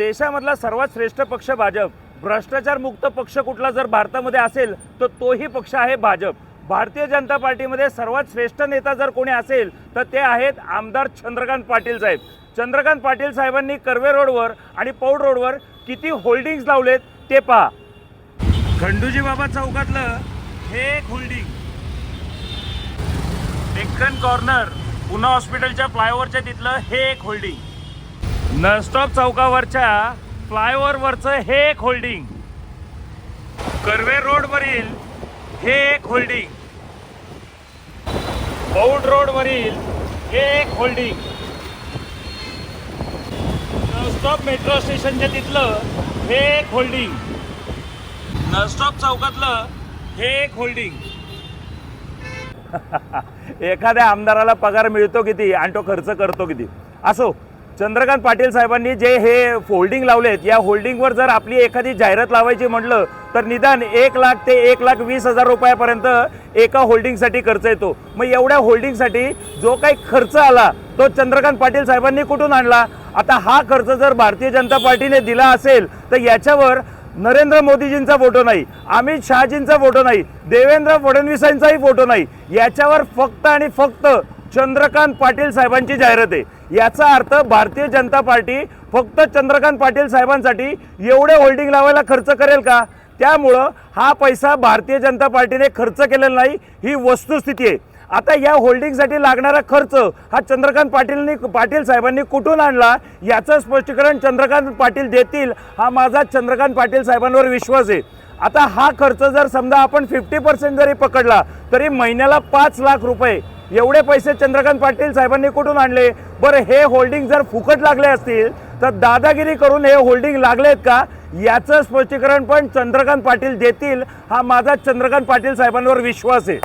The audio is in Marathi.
देशामधला सर्वात श्रेष्ठ पक्ष भाजप. भ्रष्टाचारमुक्त पक्ष कुठला जर भारतामध्ये असेल तर तोही पक्ष आहे भाजप. भारतीय जनता पार्टीमध्ये सर्वात श्रेष्ठ नेता जर कोणी असेल तर ते आहेत आमदार चंद्रकांत पाटील साहेब. चंद्रकांत पाटील साहेबांनी कर्वे रोडवर आणि पौड रोडवर किती होल्डिंग्स लावलेत ते पहा. खंडूजी बाबा चौकातलं हे एक होल्डिंग. डेक्कन कॉर्नर पुना हॉस्पिटलच्या फ्लायओव्हरच्या तिथलं हे एक होल्डिंग. नस्टॉप चौकावरच्या फ्लायओव्हरवरचं हे एक होल्डिंग. कर्वे रोडवरील हे एक होल्डिंग. बौड रोडवरील हे एक होल्डिंग. नस्टॉप मेट्रो स्टेशनच्या तिथलं हे एक होल्डिंग. नस्टॉप चौकातलं हे एक होल्डिंग. एखाद्या आमदाराला पगार मिळतो किती आणि तो खर्च करतो किती? असो. चंद्रकांत पाटील साहेबांनी जे हे होल्डिंग लावलेत या होल्डिंगवर जर आपली एखादी जाहिरात लावायची म्हटलं तर निदान एक लाख ते एक लाख वीस हजार रुपयापर्यंत एका होल्डिंगसाठी खर्च येतो. मग एवढ्या होल्डिंगसाठी जो काही खर्च आला तो चंद्रकांत पाटील साहेबांनी कुठून आणला? आता हा खर्च जर भारतीय जनता पार्टीने दिला असेल तर याच्यावर नरेंद्र मोदीजींचा फोटो नाही अमित शहाजींचा फोटो नाही देवेंद्र फडणवीसांचाही फोटो नाही. याच्यावर फक्त आणि फक्त चंद्रकांत पाटील साहेबांची जाहिरात आहे. याचा अर्थ भारतीय जनता पार्टी फक्त चंद्रकांत पाटील साहेबांसाठी एवढे होल्डिंग लावायला खर्च करेल का? त्यामुळं हा पैसा भारतीय जनता पार्टीने खर्च केलेला नाही ही वस्तुस्थिती आहे. आता या होल्डिंगसाठी लागणारा खर्च हा चंद्रकांत पाटीलनी पाटील साहेबांनी कुठून आणला याचं स्पष्टीकरण चंद्रकांत पाटील देतील हा माझा चंद्रकांत पाटील साहेबांवर विश्वास आहे. आता हा खर्च जर समजा आपण फिफ्टी पर्सेंट जरी पकडला तरी महिन्याला पाच लाख रुपये एवढे पैसे चंद्रकांत पाटील साहेबांनी कुठून आणले? बरं हे होल्डिंग जर फुकट लागले असतील तर दादागिरी करून हे होल्डिंग लागलेत का? याचं स्पष्टीकरण पण चंद्रकांत पाटील देतील. हा माझा चंद्रकांत पाटील साहेबांवर विश्वास आहे.